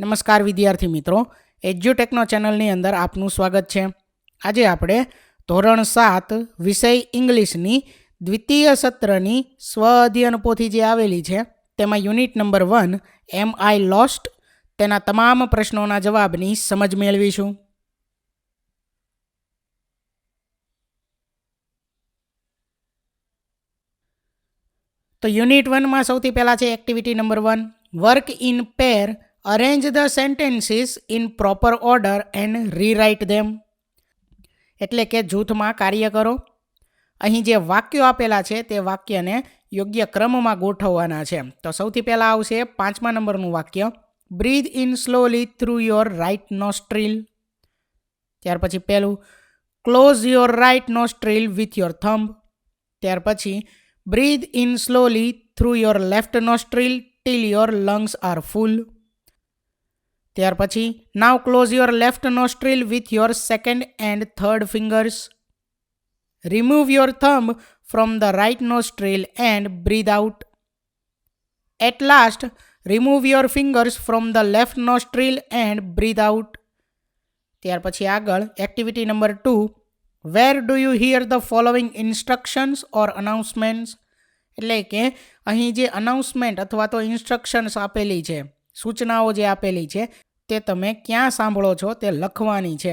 નમસ્કાર વિદ્યાર્થી મિત્રો એજ્યુટેકનો ચેનલની અંદર આપનું સ્વાગત છે આજે આપણે ધોરણ સાત વિષય ઇંગ્લિશની દ્વિતીય સત્રની સ્વ અધ્યયન પોથી જે આવેલી છે તેમાં unit number one am I lost તેના તમામ પ્રશ્નોના જવાબની સમજ મેળવીશું તો યુનિટ વનમાં સૌથી પહેલાં છે activity number one work in pair arrange the sentences in proper order and rewrite them એટલે કે જૂથમાં કાર્ય કરો અહીં જે વાક્યો આપેલા છે તે વાક્યને યોગ્ય ક્રમમાં ગોઠવવાના છે તો સૌથી પહેલાં આવશે પાંચમા નંબરનું વાક્ય breathe in slowly through your right nostril ત્યાર પછી પહેલું close your right nostril with your thumb ત્યાર પછી breathe in slowly through your left nostril till your lungs are full ત્યાર પછી now close your left nostril with your second and third fingers remove your thumb from the right nostril and breathe out at last remove your fingers from the left nostril and breathe out ત્યાર પછી આગળ activity number two where do you hear the following instructions or announcements એટલે કે અહીં જે announcement અથવા તો instructions આપેલી છે સૂચનાઓ જે આપેલી છે તે તમે ક્યાં સાંભળો છો તે લખવાની છે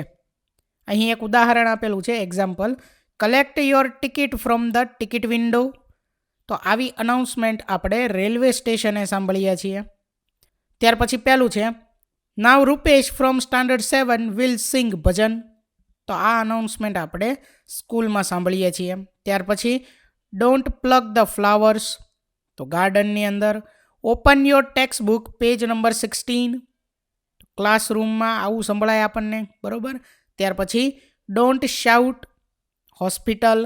અહીં એક ઉદાહરણ આપેલું છે example collect your ticket from the ticket window તો આવી અનાઉન્સમેન્ટ આપણે રેલવે સ્ટેશને સાંભળીએ છીએ ત્યાર પછી પહેલું છે now Rupesh from standard seven will sing bhajan તો આ અનાઉન્સમેન્ટ આપણે સ્કૂલમાં સાંભળીએ છીએ ત્યાર પછી ડોન્ટ પ્લગ ધ ફ્લાવર્સ તો ગાર્ડનની અંદર open your text book page number sixteen ક્લાસરૂમમાં આવું સંભળાય આપણને બરાબર ત્યાર પછી don't shout hospital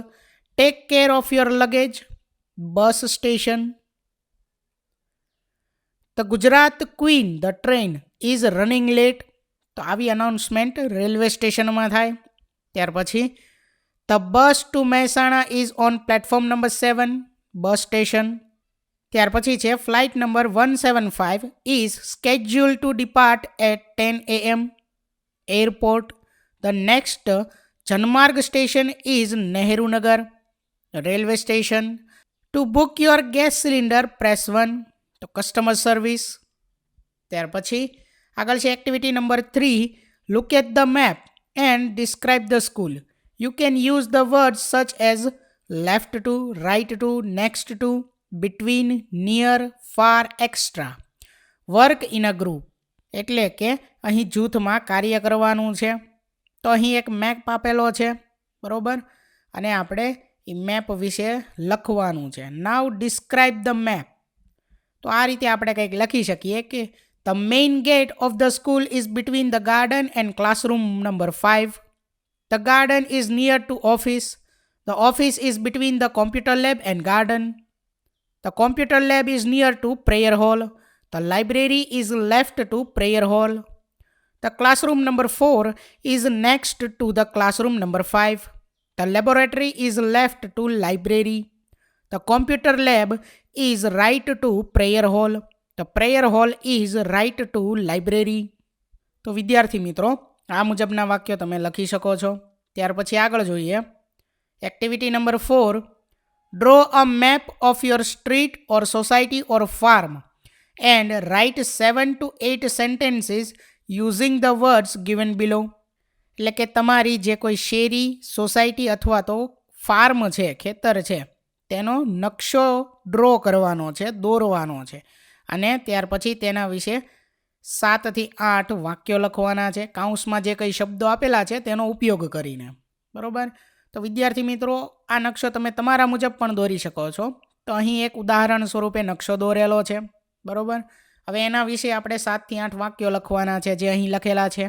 take care of your luggage bus station the Gujarat queen the train is running late તો આવી અનાઉન્સમેન્ટ રેલવે સ્ટેશનમાં થાય ત્યાર પછી the bus to Mahesana is on platform number seven bus station ત્યાર પછી છે flight number one seven five is schedule to depart at ten am airport the next Janmarg station is Nehrunagar railway station to book your gas cylinder press one તો customer service ત્યાર પછી આગળ છે activity number three look at the map and describe the school you can use the word such as left to right to next to between near far extra work in a group એટલે કે અહીં જૂથમાં કાર્ય કરવાનું છે તો અહીં એક મેપ આપેલો છે બરાબર અને આપણે એ મેપ વિશે લખવાનું છે નાવ ડિસ્ક્રાઈબ ધ મેપ તો આ રીતે આપણે કંઈક લખી શકીએ કે the main gate of the school is between the garden and classroom number five the garden is near to office the office is between the computer lab and garden The computer lab is near to prayer hall. The library is left to prayer hall. The classroom number 4 is next to the classroom number 5. The laboratory is left to library. The computer lab is right to prayer hall. The prayer hall is right to library. તો વિદ્યાર્થી મિત્રો આ મુજબના વાક્યો તમે લખી શકો છો ત્યાર પછી આગળ જોઈએ activity number four draw a map of your street or society or farm and write seven to eight sentences using the words given below એટલે કે તમારી જે કોઈ શેરી સોસાયટી અથવા તો ફાર્મ છે ખેતર છે તેનો નકશો ડ્રો કરવાનો છે દોરવાનો છે અને ત્યાર પછી તેના વિશે સાતથી આઠ વાક્યો લખવાના છે કાઉન્સમાં જે કંઈ શબ્દો આપેલા છે તેનો ઉપયોગ કરીને બરાબર તો વિદ્યાર્થી મિત્રો આ નકશો તમે તમારા મુજબ પણ દોરી શકો છો તો અહીં એક ઉદાહરણ સ્વરૂપે નકશો દોરેલો છે બરાબર હવે એના વિશે આપણે સાતથી આઠ વાક્યો લખવાના છે જે અહીં લખેલા છે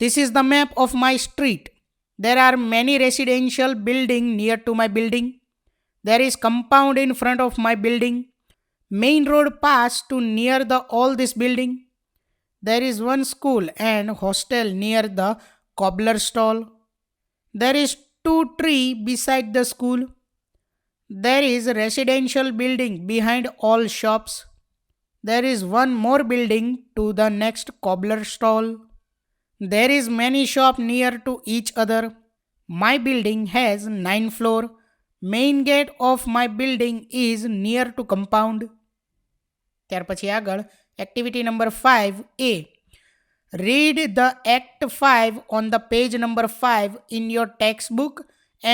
this is the map of my street there are many residential building near to my building there is compound in front of my building main road pass to near the all this building there is one school and hostel near the cobbler stall there is two tree beside the school. There is residential building behind all shops. There is one more building to the next cobbler stall. There is many shop near to each other. My building has 9 floor. Main gate of my building is near to compound. ત્યાર પછી આગળ activity number five A read the act five on the page number five in your text book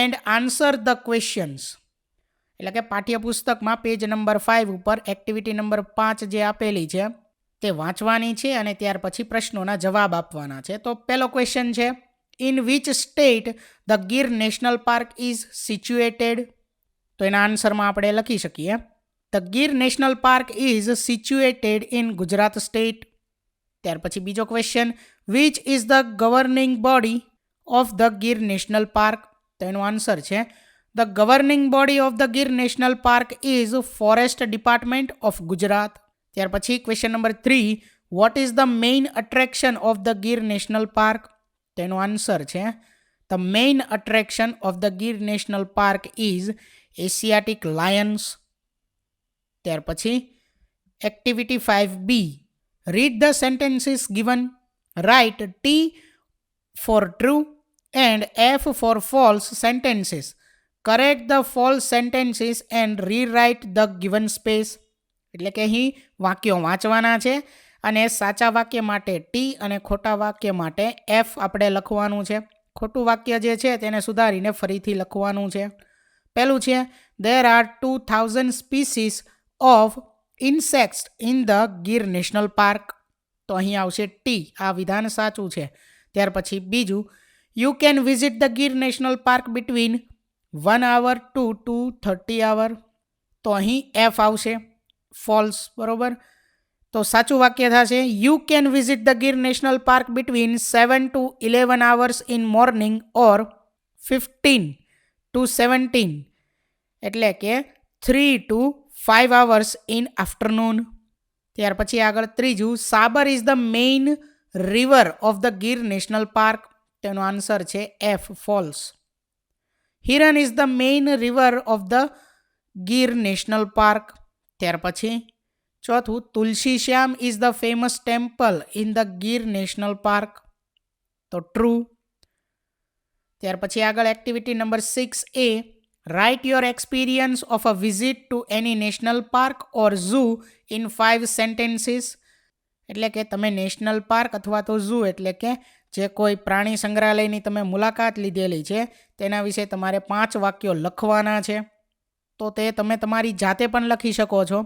and answer the questions એટલે કે પાઠ્યપુસ્તકમાં page number five ઉપર activity number પાંચ જે આપેલી છે તે વાંચવાની છે અને ત્યાર પછી પ્રશ્નોના જવાબ આપવાના છે તો પહેલો ક્વેશ્ચન છે in which state the Gir national park is situated તો એના આન્સરમાં આપણે લખી શકીએ the Gir national park is situated in Gujarat state ત્યાર પછી બીજો question which is the governing body of the Gir national park તો એનો આન્સર છે the governing body of the Gir national park is forest department of Gujarat ત્યાર પછી question number three what is the main attraction of the Gir national park તેનો answer છે the main attraction of the Gir national park is Asiatic lions ત્યાર પછી activity five B Read the sentences given. Write T for true and F for false sentences. Correct the false sentences and rewrite the given space. એટલે કે અહીં વાક્યો વાંચવાના છે અને સાચા વાક્ય માટે ટી અને ખોટા વાક્ય માટે એફ આપણે લખવાનું છે ખોટું વાક્ય જે છે તેને સુધારીને ફરીથી લખવાનું છે પહેલું છે there are two thousand species of insects in the Gir national park તો અહીં આવશે ટી આ વિધાન સાચું છે ત્યાર પછી બીજું you can visit the Gir national park between one hour to two thirty hour તો અહીં એફ આવશે ફોલ્સ બરાબર તો સાચું વાક્ય થશે you can visit the Gir national park between seven to eleven hours in morning or fifteen to seventeen એટલે કે three to five hours in afternoon ત્યાર પછી આગળ ત્રીજું Sabar is the main river of the Gir national park તેનો answer છે F false Hiran is the main river of the Gir national park ત્યાર પછી ચોથું Tulsi Shyam is the famous temple in the Gir national park તો ટ્રુ ત્યાર પછી આગળ activity number six A Write your experience of a visit to any national park or zoo in five sentences. એટલે કે તમે નેશનલ પાર્ક અથવા તો ઝૂ એટલે કે જે કોઈ પ્રાણી સંગ્રહાલયની તમે મુલાકાત લીધેલી છે તેના વિશે તમારે પાંચ વાક્યો લખવાના છે તો તે તમે તમારી જાતે પણ લખી શકો છો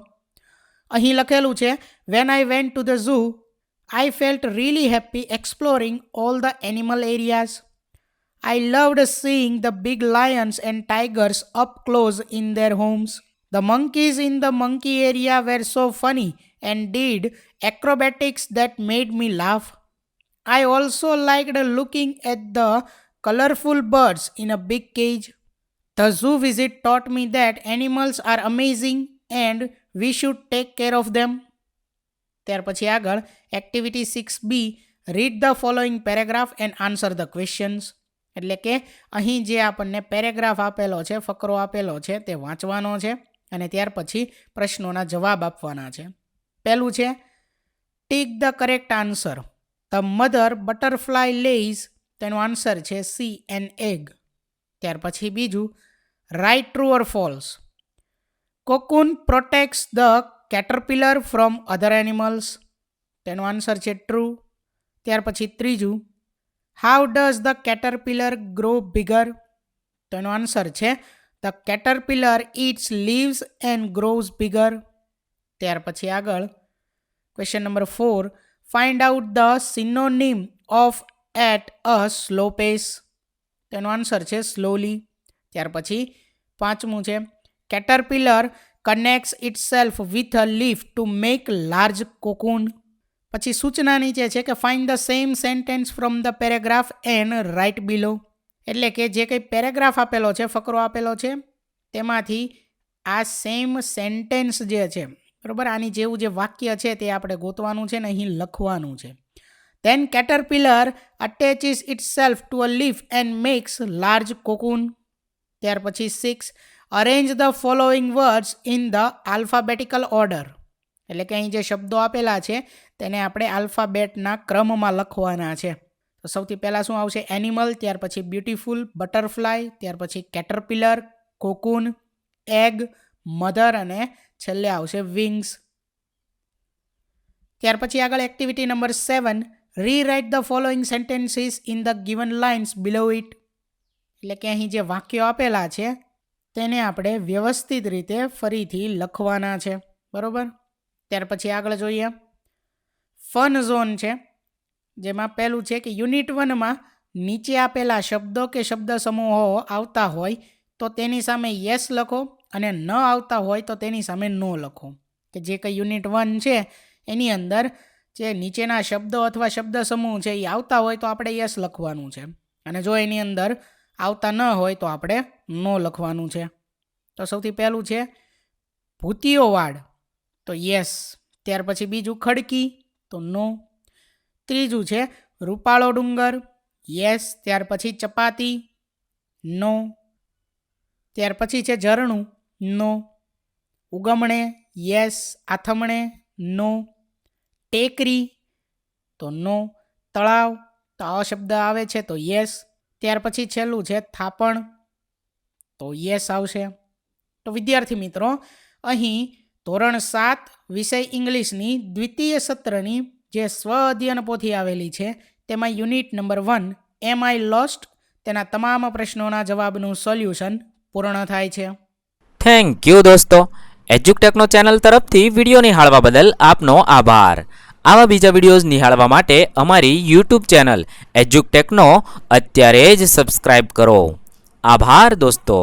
અહીં લખેલું છે when I went to the zoo I felt really happy exploring all the animal areas I loved seeing the big lions and tigers up close in their homes. The monkeys in the monkey area were so funny and did acrobatics that made me laugh. I also liked looking at the colorful birds in a big cage. The zoo visit taught me that animals are amazing and we should take care of them. Activity 6b Read the following paragraph and answer the questions. એટલે કે અહીં જે આપણને paragraph આપેલો છે ફકરો આપેલો છે તે વાંચવાનો છે અને ત્યાર પછી પ્રશ્નોના જવાબ આપવાના છે પહેલું છે tick the correct answer the mother butterfly lays તેનો આન્સર છે સી એન એગ ત્યાર પછી બીજું write true or false cocoon protects the caterpillar from other animals તેનો આન્સર છે ટ્રુ ત્યાર પછી ત્રીજું how does the caterpillar grow bigger તો આન્સર છે the caterpillar eats leaves and grows bigger ત્યાર પછી આગળ question number four find out the synonym of at a slow પેસ તેનો આન્સર છે સ્લોલી ત્યાર પછી પાંચમું છે caterpillar connects itself with a leaf to make large cocoon પછી સૂચના નીચે છે કે find the same sentence from the paragraph and write below એટલે કે જે કંઈ પેરેગ્રાફ આપેલો છે ફકરો આપેલો છે તેમાંથી આ સેમ સેન્ટેન્સ જે છે બરાબર આની જેવું જે વાક્ય છે તે આપણે ગોતવાનું છે ને અહીં લખવાનું છે then caterpillar attaches itself to a leaf and makes large cocoon ત્યાર પછી six arrange the following words in the alphabetical order એટલે કે અહીં જે શબ્દો આપેલા છે તેને આપણે આલ્ફાબેટના ક્રમમાં લખવાના છે તો સૌથી પહેલાં શું આવશે એનિમલ ત્યાર પછી બ્યુટીફુલ બટરફ્લાય ત્યાર પછી કેટરપિલર કોકુન એગ મધર અને છેલ્લે આવશે વિંગ્સ ત્યાર પછી આગળ activity number seven rewrite the following sentences in the given lines below it એટલે કે અહીં જે વાક્યો આપેલા છે તેને આપણે વ્યવસ્થિત રીતે ફરીથી લખવાના છે બરાબર ત્યાર પછી આગળ જોઈએ ફન ઝોન છે જેમાં પહેલું છે કે યુનિટ વનમાં નીચે આપેલા શબ્દો કે શબ્દ સમૂહો આવતા હોય તો તેની સામે યસ લખો અને ન આવતા હોય તો તેની સામે નો લખો કે જે કંઈ યુનિટ વન છે એની અંદર જે નીચેના શબ્દો અથવા શબ્દ સમૂહ છે એ આવતા હોય તો આપણે યસ લખવાનું છે અને જો એની અંદર આવતા ન હોય તો આપણે નો લખવાનું છે તો સૌથી પહેલું છે ભૂતિઓ વાડ તો યસ ત્યાર પછી બીજું ખડકી તો નો ત્રીજું છે રૂપાળો ડુંગર યસ ત્યાર પછી ચપાતી નો ત્યાર પછી છે ઝરણું નો ઉગમણે યસ આથમણે નો ટેકરી તો નો તળાવ તો આવો શબ્દ આવે છે તો યસ ત્યાર પછી છેલ્લું છે થાપણ તો યસ આવશે તો વિદ્યાર્થી મિત્રો અહીં ધોરણ સાત વિષય ઇંગ્લિશની દ્વિતીય સત્રની જે સ્વ અધ્યયન પોથી આવેલી છે તેમાં unit number one am I lost તેના તમામ પ્રશ્નોના જવાબનું સોલ્યુશન પૂર્ણ થાય છે થેન્ક યુ દોસ્તો એજ્યુકટેકનો ચેનલ તરફથી વિડીયો નિહાળવા બદલ આપનો આભાર આવા બીજા વિડીયોઝ નિહાળવા માટે અમારી યુટ્યુબ ચેનલ એજ્યુકટેકનો અત્યારે જ સબસ્ક્રાઈબ કરો આભાર દોસ્તો